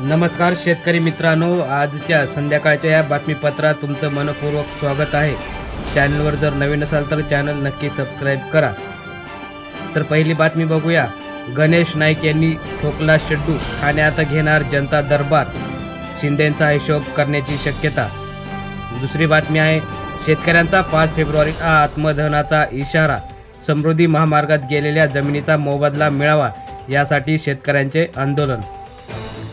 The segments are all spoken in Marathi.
नमस्कार शेतकरी मित्रांनो आजच्या संध्याकाळच्या या बातमीपत्रात तुमचं मनपूर्वक स्वागत आहे. चॅनलवर जर नवीन असाल तर चॅनल नक्की सबस्क्राईब करा. तर पहिली बातमी बघूया. गणेश नाईक यांनी ठोकला शेड्डू. ठाण्यात घेणार जनता दरबार. शिंदेंचा हिशोब करण्याची शक्यता. दुसरी बातमी आहे शेतकऱ्यांचा पाच फेब्रुवारी आत्मदहनाचा इशारा. समृद्धी महामार्गात गेलेल्या जमिनीचा मोबदला मिळावा यासाठी शेतकऱ्यांचे आंदोलन.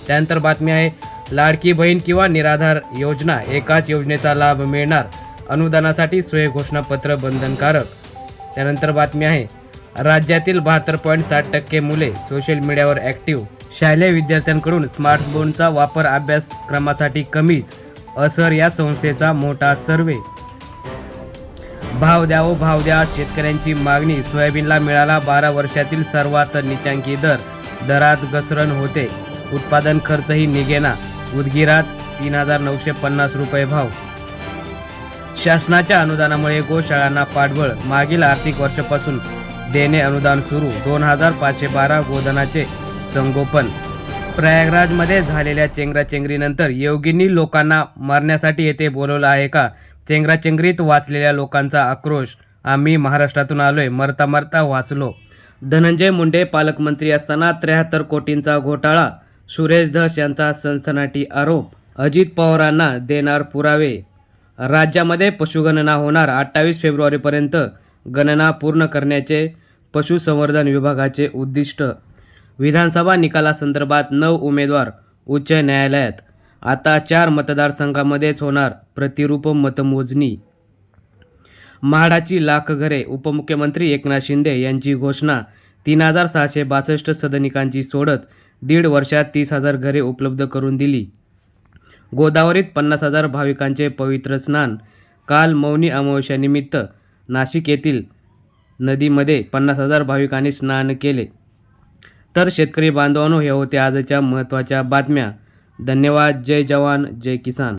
त्यानंतर बातमी आहे लाडकी बहीण किंवा निराधार योजना एकाच योजनेचा लाभ मिळणार. अनुदानासाठी सोय घोषणापत्र बंधनकारक. त्यानंतर बातमी आहे राज्यातील बहात्तर पॉईंट साठ टक्के मुले सोशल मीडियावर ॲक्टिव्ह. शालेय विद्यार्थ्यांकडून स्मार्टफोनचा वापर अभ्यासक्रमासाठी कमीच असर या संस्थेचा मोठा सर्वे. भाव द्या भाव द्या शेतकऱ्यांची मागणी सोयाबीनला मिळाला बारा वर्षातील सर्वात निचांकी दर. दरात घसरण होते. उत्पादन खर्चही निघेना. उदगिरात तीन हजार नऊशे पन्नास रुपये भाव. शासनाच्या अनुदानामुळे गोशाळांना पाठबळ. मागील आर्थिक वर्षापासून देणे अनुदान सुरू. दोन हजार पाचशे बारा गोधनाचे संगोपन. प्रयागराजमध्ये झालेल्या चेंगराचेंगरीनंतर योगींनी लोकांना मारण्यासाठी येथे बोलवलं आहे का? चेंगराचेंगरीत वाचलेल्या लोकांचा आक्रोश. आम्ही महाराष्ट्रातून आलोय. मरता मरता वाचलो. धनंजय मुंडे पालकमंत्री असताना त्र्याहत्तर कोटींचा घोटाळा. सुरेश धस यांचा सनसनाटी आरोप अजित पवारांना देणार पुरावे. राज्यामध्ये पशुगणना होणार अठ्ठावीस फेब्रुवारीपर्यंत गणना पूर्ण करण्याचे पशुसंवर्धन विभागाचे उद्दिष्ट. विधानसभा निकालासंदर्भात नऊ उमेदवार उच्च न्यायालयात. आता चार मतदारसंघामध्येच होणार प्रतिरूप मतमोजणी. म्हाडाची लाख घरे उपमुख्यमंत्री एकनाथ शिंदे यांची घोषणा तीन हजार सहाशे बासष्ट सदनिकांची सोडत दीड वर्षात तीस हजार घरे उपलब्ध करून दिली. गोदावरीत पन्नास हजार भाविकांचे पवित्र स्नान. काल मौनी अमावस्यानिमित्त नाशिक येथील नदीमध्ये पन्नास हजार भाविकांनी स्नान केले. तर शेतकरी बांधवांनो हे होते आजच्या महत्त्वाच्या बातम्या. धन्यवाद. जय जवान. जय किसान.